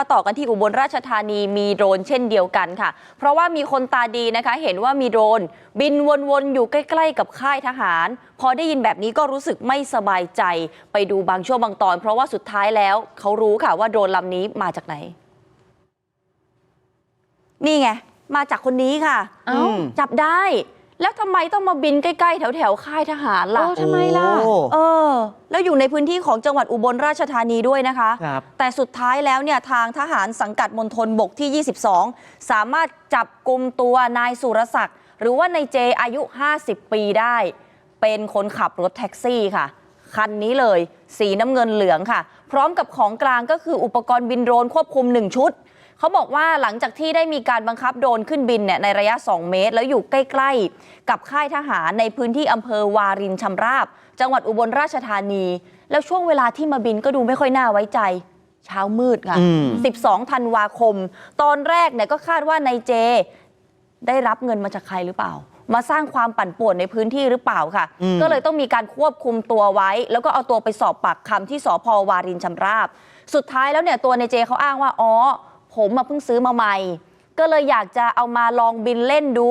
มาต่อกันที่อุบลราชธานีมีโดรนเช่นเดียวกันค่ะ เพราะว่ามีคนตาดีนะคะ เห็นว่ามีโดรนบินวนๆอยู่ใกล้ ๆ กับค่ายทหาร พอได้ยินแบบนี้ก็รู้สึกไม่สบายใจไปดูบางช่วงบางตอน เพราะว่าสุดท้ายแล้วเขารู้ค่ะว่าโดรนลำนี้มาจากไหน นี่ไง มาจากคนนี้ค่ะเอ้าจับได้ แล้วทำไมต้องมาบินใกล้ๆแถวๆค่ายทหารล่ะ โอ้ทำไมล่ะ โอ้เออ แล้วอยู่ในพื้นที่ของจังหวัดอุบลราชธานีด้วยนะคะ ครับ แต่สุดท้ายแล้วเนี่ยทางทหารสังกัดมณฑลบกที่ 22 สามารถจับกลุ่มตัวนายสุรศักดิ์หรือว่านายเจอายุ 50 ปีได้ เป็นคนขับรถแท็กซี่ค่ะ คันนี้เลย สีน้ำเงินเหลืองค่ะ พร้อมกับของกลางก็คืออุปกรณ์บินโดรนควบคุม 1 ชุด เขาบอกว่าหลังจากที่ได้มีการบังคับโดรนขึ้นบินเนี่ยในระยะ 2 เมตร แล้วอยู่ใกล้ๆ กับค่ายทหารในพื้นที่อำเภอวารินชำราบ จังหวัดอุบลราชธานี แล้วช่วงเวลาที่มาบินก็ดูไม่ค่อยน่าไว้ใจ เช้ามืดค่ะอืม12 ธันวาคม ตอนแรกเนี่ยก็คาดว่านายเจ ได้รับเงินมาจากใครหรือเปล่า มาสร้างความปั่นป่วนในพื้นที่หรือเปล่าค่ะอืมก็เลยต้องมีการควบคุมตัวไว้ แล้วก็เอาตัวไปสอบปากคำที่สพวารินชำราบ สุดท้ายแล้วเนี่ยตัวนายเจเขาอ้างว่าอ๋อ ผมมาเพิ่งซื้อมาใหม่ ก็เลยอยากจะเอามาลองบินเล่นดู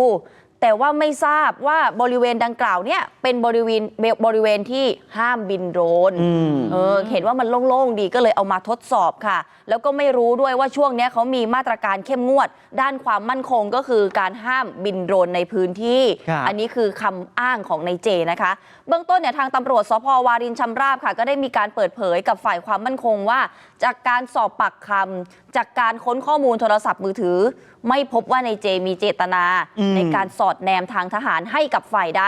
แต่ว่าไม่ทราบว่าบริเวณดังกล่าวเนี่ยเป็นบริเวณบริเวณที่ห้ามบินโดรนอืมเออเห็นว่ามันโล่งๆดีก็เลยเอามาทดสอบค่ะ แล้วก็ไม่รู้ด้วยว่าช่วงเนี้ยเขามีมาตรการเข้มงวด ด้านความมั่นคงก็คือการห้ามบินโดรนในพื้นที่ ครับ อันนี้คือคำอ้างของนายเจนะคะ เบื้องต้นเนี่ยทางตำรวจสพวารินชำราบค่ะ ก็ได้มีการเปิดเผยกับฝ่ายความมั่นคงว่า จากการสอบปากคำ จากการค้นข้อมูลโทรศัพท์มือถือ ไม่พบว่านายเจมีเจตนาอืมในการสอดแนมทางทหารให้กับฝ่ายใด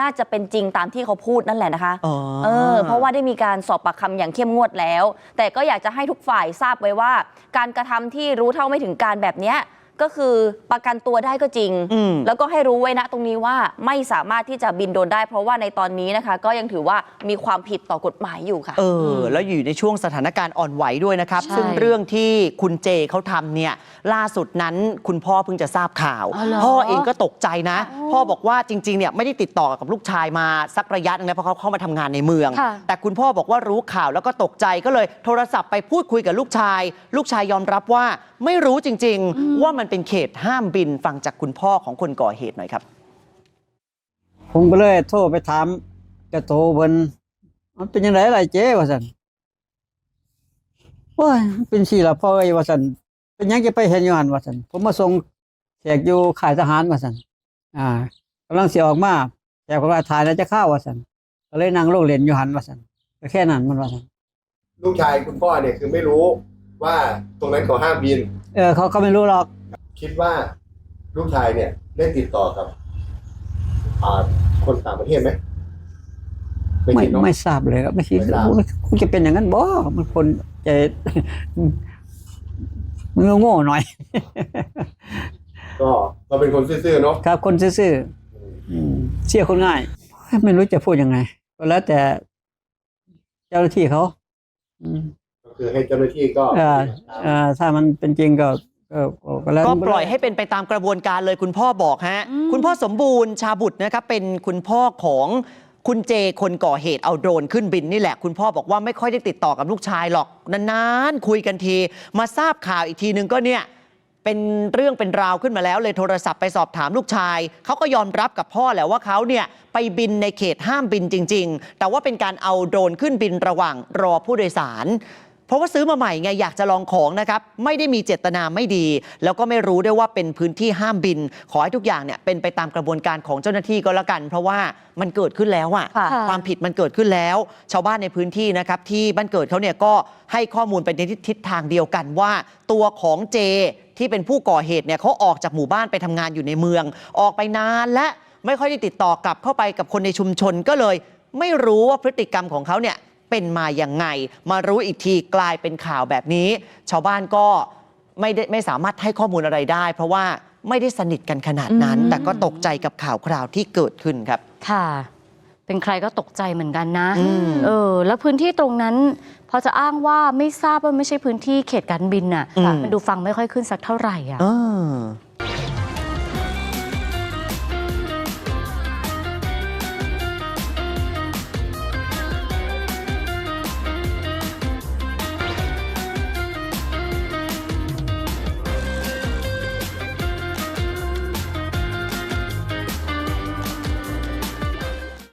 น่าจะเป็นจริงตามที่เขาพูดนั่นแหละนะคะอ๋อเออ เพราะว่าได้มีการสอบปากคำอย่างเข้มงวดแล้ว แต่ก็อยากจะให้ทุกฝ่ายทราบไว้ว่า การกระทำที่รู้เท่าไม่ถึงการแบบเนี้ย ก็คือประกันตัวได้ก็จริงอืมแล้วก็ให้รู้ไว้นะตรงนี้ว่าไม่สามารถที่จะบินโดรนได้ เพราะว่าในตอนนี้นะคะ ก็ยังถือว่ามีความผิดต่อกฎหมายอยู่ค่ะ เออ แล้วอยู่ในช่วงสถานการณ์อ่อนไหวด้วยนะครับใช่ซึ่งเรื่องที่คุณเจเขาทำเนี่ยล่าสุดนั้นคุณพ่อเพิ่งจะทราบข่าวอ๋อเหรอพ่อเองก็ตกใจนะอ๋อพ่อบอกว่าจริงๆเนี่ยไม่ได้ติดต่อกับลูกชายมาสักระยะหนึงแล้วเพราะเขาเข้ามาทำงานในเมืองค่ะแต่คุณพ่อบอกว่ารู้ข่าวแล้วก็ตกใจก็เลย โทรศัพท์ไปพูดคุยกับลูกชาย ลูกชายยอมรับว่าไม่รู้จริง ๆ ว่ามันเป็นเขตห้ามบินฟังจากคุณพ่อของคนก่อเหตุหน่อยครับ ผมก็เลยโทรไปถามกระโตเพิ่นมันเป็นยังไงล่ะเจ๊ว่าซั่นโอ้ยมันเป็นสิล่ะพ่อเอ้ยว่าซั่นเป็นหยังจะไปเห็นอยู่หั่นว่าซั่นผมมาส่งแขกอยู่ค่ายทหารว่าซั่นอ่ากำลังสิออกมาแขกบอกว่าถ่ายแล้วจะเข้าว่าซั่นก็เลยนั่งลงเล่นอยู่หั่นว่าซั่นก็แค่นั้นมันว่าซั่นลูกชายคุณพ่อเนี่ยคือไม่รู้ว่าตรงนั้นเขาห้ามบิน เออเขาก็ไม่รู้หรอก คิดว่าลูกชายเนี่ยได้ติดต่อกับอ่าคนต่างประเทศไหมไม่คิดเนอะ ไม่ทราบเลยครับไม่คิดไม่ทราบว่าคงจะเป็นอย่างนั้นบ่มันคนใจ มันโง่ๆหน่อย ก็เราเป็นคนซื่อๆเนาะครับคนซื่อๆอืมเชื่อคนง่ายไม่รู้จะพูดยังไงก็แล้วแต่เจ้าหน้าที่เขาอืมก็คือให้เจ้าหน้าที่ก็เอ่อเอ่อถ้ามันเป็นจริงก็ ก็ก็ก็แล้วก็ปล่อยให้เป็นไปตามกระบวนการเลยคุณพ่อบอกฮะอืมคุณพ่อสมบูรณ์ชาบุตรนะครับเป็นคุณพ่อของคุณเจคนก่อเหตุเอาโดรนขึ้นบินนี่แหละ คุณพ่อบอกว่าไม่ค่อยได้ติดต่อกับลูกชายหรอกนานๆคุยกันที มาทราบข่าวอีกทีนึงก็เนี่ยเป็นเรื่องเป็นราวขึ้นมาแล้วเลยโทรศัพท์ไปสอบถามลูกชาย เขาก็ยอมรับกับพ่อแหละว่าเขาเนี่ยไปบินในเขตห้ามบินจริง ๆ แต่ว่าเป็นการเอาโดรนขึ้นบินระหว่างรอผู้โดยสาร เพราะว่าซื้อมาใหม่ไงอยากจะลองของนะครับไม่ได้มีเจตนาไม่ดี แล้วก็ไม่รู้ด้วยว่าเป็นพื้นที่ห้ามบิน ขอให้ทุกอย่างเนี่ยเป็นไปตามกระบวนการของเจ้าหน้าที่ก็แล้วกัน เพราะว่ามันเกิดขึ้นแล้วอะค่ะ ความผิดมันเกิดขึ้นแล้ว ชาวบ้านในพื้นที่นะครับที่บ้านเกิดเขาเนี่ยก็ให้ข้อมูลไปในทิศทางเดียวกันว่า ตัวของเจที่เป็นผู้ก่อเหตุเนี่ยเขาออกจากหมู่บ้านไปทำงานอยู่ในเมือง ออกไปนานและไม่ค่อยได้ติดต่อกลับเข้าไปกับคนในชุมชนก็เลย ไม่รู้ว่าพฤติกรรมของเขาเนี่ย เป็นมาอย่างไง มารู้อีกทีกลายเป็นข่าวแบบนี้ ชาวบ้านก็ไม่ได้ไม่สามารถให้ข้อมูลอะไรได้ เพราะว่าไม่ได้สนิทกันขนาดนั้นอืมแต่ก็ตกใจกับข่าวคราวที่เกิดขึ้นครับ ค่ะ เป็นใครก็ตกใจเหมือนกันนะอืมเออ แล้วพื้นที่ตรงนั้น พอจะอ้างว่าไม่ทราบว่าไม่ใช่พื้นที่เขตการบินน่ะอืมมันดูฟังไม่ค่อยขึ้นสักเท่าไหร่อะเออ